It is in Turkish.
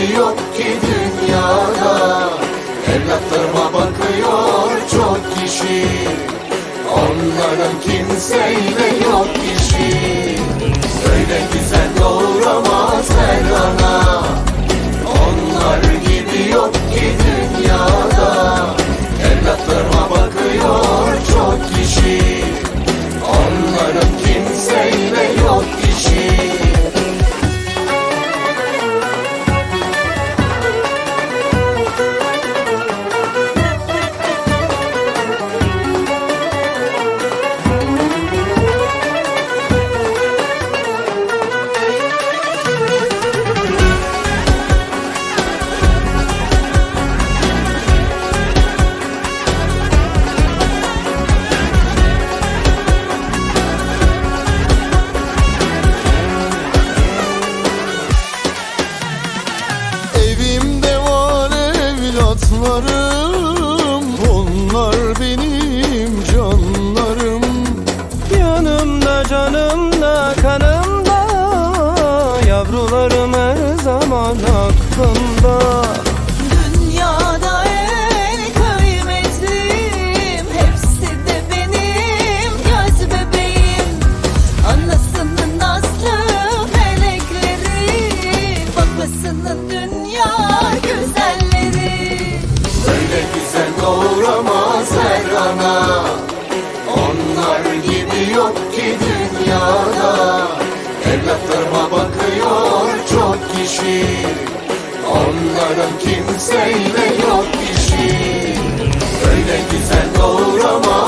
Yok ki dünyada. Evlatlarıma bakıyor çok kişi. Onların kimseyle yok işi evlatlarım Onlar benim canlarım. Yanımda canımda kanımda. Yavrularım her zaman aklımda yok ki dünyada Evlatlarıma bakıyor çok kişi. Onların kimseyle yok işi. Öyle güzel doğuramaz